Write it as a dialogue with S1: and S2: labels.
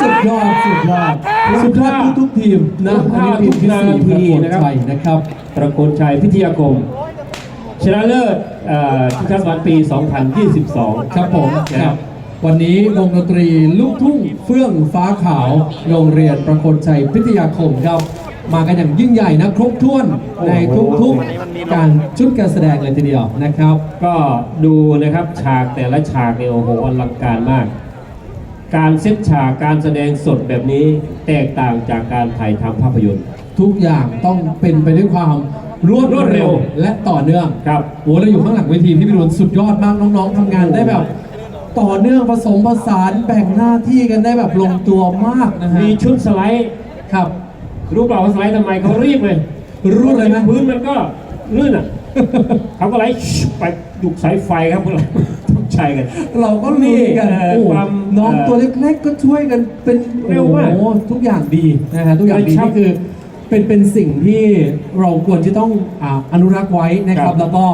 S1: สุดยอดสุดยอดสุดยอดทุกๆทีมนะอันนี้ทีมที่สี่ประกวดชัยนะครับ
S2: ประโคนชัยพิทยาคมชนะเลิศเอ่อชิงช้าสวรรค์ปี 2022
S1: ครับผม
S2: นะ
S1: ค
S2: ค
S1: รั
S2: รั
S1: บบวันนี้วงดนตรีลูกทุ่งเฟื่องฟ้าขาว โรงเรียนประโคนชัยพิทยาคมครับมากันอย่างยิ่งใหญ่นะครบถ้วนในทุกๆการชุดการแสดงเลยทีเดียวนะครับ
S2: ก็ดูนะครับฉากแต่ละฉากเนี่ยโอ้โหอลังการมาก การเซตฉากการแสดงสดแบบนี้แตกต่างจากการถ่ายทำภาพยนตร์
S1: ทุกอย่างต้องเป็นไปด้วยความรวด
S2: รวดเร็ว
S1: และต่อเนื่อง
S2: ครับ
S1: โหเราอยู่ข้างหลังเวทีพี่พิรุณสุดยอดมากน้องๆทำงานได้แบบ ต่อเนื่องผสมผสานแบ่งหน้าที่กันได้แบบลงตัวมากนะฮะ
S2: มีชุดสไลด์
S1: ครับ
S2: รู้เปล่าว่าสไลด์ทำไมเขารีบเลย
S1: รูดเลยไหม
S2: พื้นมันก็ลื่นอะเขาก็ไล่ไปดุกสายไฟครับพวกเราต้อง ใช้กัน
S1: เราก็มีกัน
S2: เอ่อ
S1: โอ้โห
S2: ความ
S1: น้อง
S2: เอ่อ
S1: ตัวเล็กๆก็ช่วยกันเป็น
S2: เร็วมาก
S1: โอ้โหทุกอย่างดีนะฮะทุกอย่างดี
S2: กระชับ
S1: นี่คือเป็นเป็นสิ่งที่เราควรจะต้องอ่าอนุรักษ์ไว้นะค
S2: ครั
S1: รับ
S2: บ
S1: แล้วก็